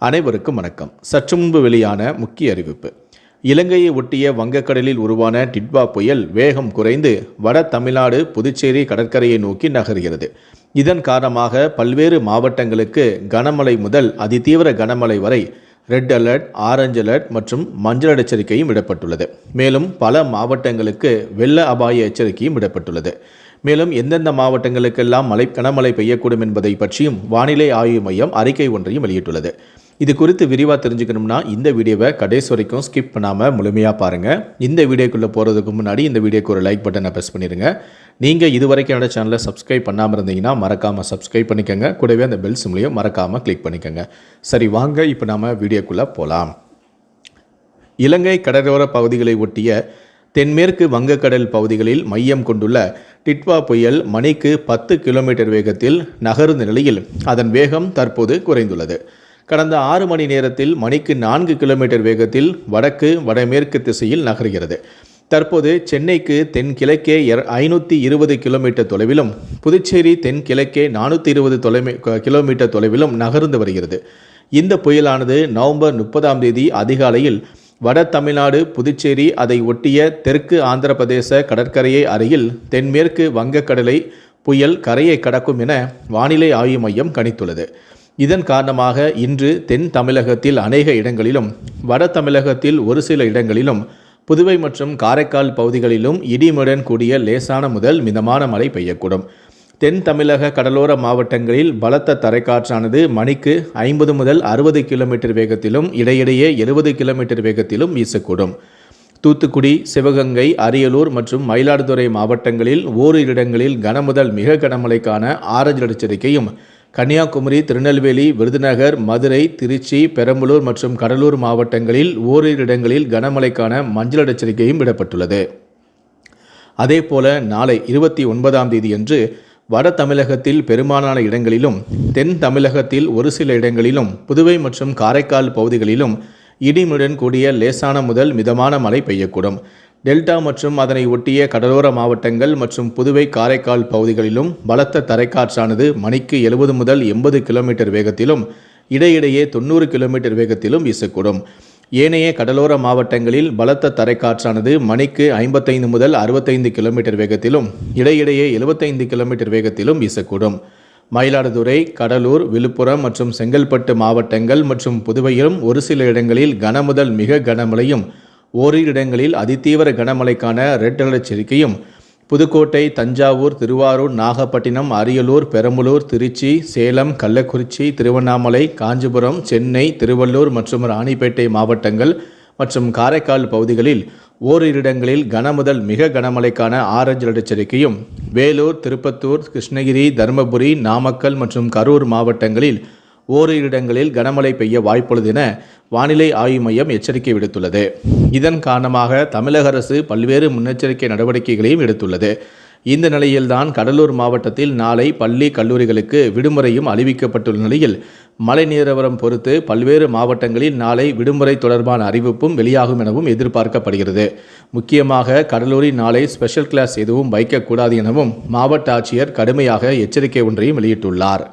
அனைவருக்கும் வணக்கம். சற்று முன்பு வெளியான முக்கிய அறிவிப்பு. இலங்கையை ஒட்டிய வங்கக்கடலில் உருவான டிட்வா புயல் வேகம் குறைந்து வட தமிழ்நாடு புதுச்சேரி கடற்கரையை நோக்கி நகர்கிறது. இதன் காரணமாக பல்வேறு மாவட்டங்களுக்கு கனமழை முதல் அதிதீவிர கனமழை வரை ரெட் அலர்ட் ஆரஞ்சு அலர்ட் மற்றும் மஞ்சள் எச்சரிக்கையும் விடப்பட்டுள்ளது. மேலும் பல மாவட்டங்களுக்கு வெள்ள அபாய எச்சரிக்கையும் விடப்பட்டுள்ளது. மேலும் எந்தெந்த மாவட்டங்களுக்கெல்லாம் மழை கனமழை பெய்யக்கூடும் என்பதை பற்றியும் வானிலை ஆய்வு மையம் அறிக்கை ஒன்றையும் வெளியிட்டுள்ளது. இது குறித்து விரிவாக தெரிஞ்சுக்கணும்னா இந்த வீடியோவை கடைசி வரைக்கும் ஸ்கிப் பண்ணாமல் முழுமையாக பாருங்கள் இந்த வீடியோக்குள்ளே போகிறதுக்கு முன்னாடி இந்த வீடியோக்கு ஒரு லைக் பட்டனை ப்ரெஸ் பண்ணிடுங்க நீங்கள் இது வரைக்கும் என்னோட சேனலை சப்ஸ்கிரைப் பண்ணாமல் இருந்தீங்கன்னா மறக்காமல் சப்ஸ்கிரைப் பண்ணிக்கோங்க. கூடவே அந்த பெல் சிம்லையும் மறக்காமல் கிளிக் பண்ணிக்கோங்க. சரி வாங்க இப்போ நாம் வீடியோக்குள்ளே போகலாம் இலங்கை கடலோர பகுதிகளை ஒட்டிய தென்மேற்கு வங்கக்கடல் பகுதிகளில் மையம் கொண்டுள்ள டிட்வா புயல் மணிக்கு பத்து கிலோமீட்டர் வேகத்தில் நகர்ந்த நிலையில் அதன் வேகம் தற்போது குறைந்துள்ளது. கடந்த ஆறு மணி நேரத்தில் மணிக்கு நான்கு கிலோமீட்டர் வேகத்தில் வடக்கு வடமேற்கு திசையில் நகர்கிறது. தற்போது சென்னைக்கு தென்கிழக்கே ஐநூற்றி இருபது கிலோமீட்டர் தொலைவிலும் புதுச்சேரி தென்கிழக்கே நானூற்றி இருபது தொலைமை கிலோமீட்டர் தொலைவிலும் நகர்ந்து வருகிறது. இந்த புயலானது நவம்பர் முப்பதாம் தேதி அதிகாலையில் வட தமிழ்நாடு புதுச்சேரி அதை ஒட்டிய தெற்கு ஆந்திர பிரதேச கடற்கரையை அருகில் தென்மேற்கு வங்கக்கடலை புயல் கரையை கடக்கும் என வானிலை ஆய்வு மையம் கணித்துள்ளது. இதன் காரணமாக இன்று தென் தமிழகத்தில் அநேக இடங்களிலும் வட தமிழகத்தில் ஒரு சில இடங்களிலும் புதுவை மற்றும் காரைக்கால் பகுதிகளிலும் இடிமுடன் கூடிய லேசான முதல் மிதமான மழை பெய்யக்கூடும். தென் தமிழக கடலோர மாவட்டங்களில் பலத்த தரைக்காற்றானது மணிக்கு ஐம்பது முதல் அறுபது கிலோமீட்டர் வேகத்திலும் இடையிடையே எழுபது கிலோமீட்டர் வேகத்திலும் வீசக்கூடும். தூத்துக்குடி சிவகங்கை அரியலூர் மற்றும் மயிலாடுதுறை மாவட்டங்களில் ஓரிரு இடங்களில் கனமுதல் மிக கனமழைக்கான ஆரஞ்சு எச்சரிக்கையும் கன்னியாகுமரி திருநெல்வேலி விருதுநகர் மதுரை திருச்சி பெரம்பலூர் மற்றும் கடலூர் மாவட்டங்களில் ஓரிரு இடங்களில் கனமழைக்கான மஞ்சள் எச்சரிக்கையும் விடப்பட்டுள்ளது. அதேபோல நாளை இருபத்தி ஒன்பதாம் தேதியன்று வட தமிழகத்தில் பெரும்பாலான இடங்களிலும் தென் தமிழகத்தில் ஒரு சில இடங்களிலும் புதுவை மற்றும் காரைக்கால் பகுதிகளிலும் இடிமுடன் கூடிய லேசான முதல் மிதமான மழை பெய்யக்கூடும். டெல்டா மற்றும் அதனை ஒட்டிய கடலோர மாவட்டங்கள் மற்றும் புதுவை காரைக்கால் பகுதிகளிலும் பலத்த தரைக்காற்றானது மணிக்கு எழுபது முதல் எண்பது கிலோமீட்டர் வேகத்திலும் இடையிடையே தொண்ணூறு கிலோமீட்டர் வேகத்திலும் வீசக்கூடும். ஏனைய கடலோர மாவட்டங்களில் பலத்த தரைக்காற்றானது மணிக்கு ஐம்பத்தைந்து முதல் அறுபத்தைந்து கிலோமீட்டர் வேகத்திலும் இடையிடையே எழுபத்தைந்து கிலோமீட்டர் வேகத்திலும் வீசக்கூடும். மயிலாடுதுறை கடலூர் விழுப்புரம் மற்றும் செங்கல்பட்டு மாவட்டங்கள் மற்றும் புதுவையிலும் ஒரு சில இடங்களில் கனமுதல் மிக கனமழையும் ஓரிரு இடங்களில் அதிதீவிர கனமழைக்கான ரெட் அலர்ட் எச்சரிக்கையும். புதுக்கோட்டை தஞ்சாவூர் திருவாரூர் நாகப்பட்டினம் அரியலூர் பெரம்பலூர் திருச்சி சேலம் கள்ளக்குறிச்சி திருவண்ணாமலை காஞ்சிபுரம் சென்னை திருவள்ளூர் மற்றும் ராணிப்பேட்டை மாவட்டங்கள் மற்றும் காரைக்கால் பகுதிகளில் ஓரிரு இடங்களில் கனமுதல் மிக கனமழைக்கான ஆரஞ்சு எச்சரிக்கையும். வேலூர் திருப்பத்தூர் கிருஷ்ணகிரி தருமபுரி நாமக்கல் மற்றும் கரூர் மாவட்டங்களில் ஓரிரு இடங்களில் கனமழை பெய்ய வாய்ப்புள்ளது என வானிலை ஆய்வு மையம் எச்சரிக்கை விடுத்துள்ளது. இதன் காரணமாக தமிழக அரசு பல்வேறு முன்னெச்சரிக்கை நடவடிக்கைகளையும் எடுத்துள்ளது. இந்த நிலையில்தான் கடலூர் மாவட்டத்தில் நாளை பள்ளி கல்லூரிகளுக்கு விடுமுறையும் அறிவிக்கப்பட்டுள்ள நிலையில் மழை நிலவரம் பொறுத்து பல்வேறு மாவட்டங்களில் நாளை விடுமுறை தொடர்பான அறிவிப்பும் வெளியாகும் எனவும் எதிர்பார்க்கப்படுகிறது. முக்கியமாக கடலூரில் நாளை ஸ்பெஷல் கிளாஸ் எதுவும் வைக்கக்கூடாது எனவும் மாவட்ட ஆட்சியர் கடுமையாக எச்சரிக்கை ஒன்றையும் வெளியிட்டுள்ளார்.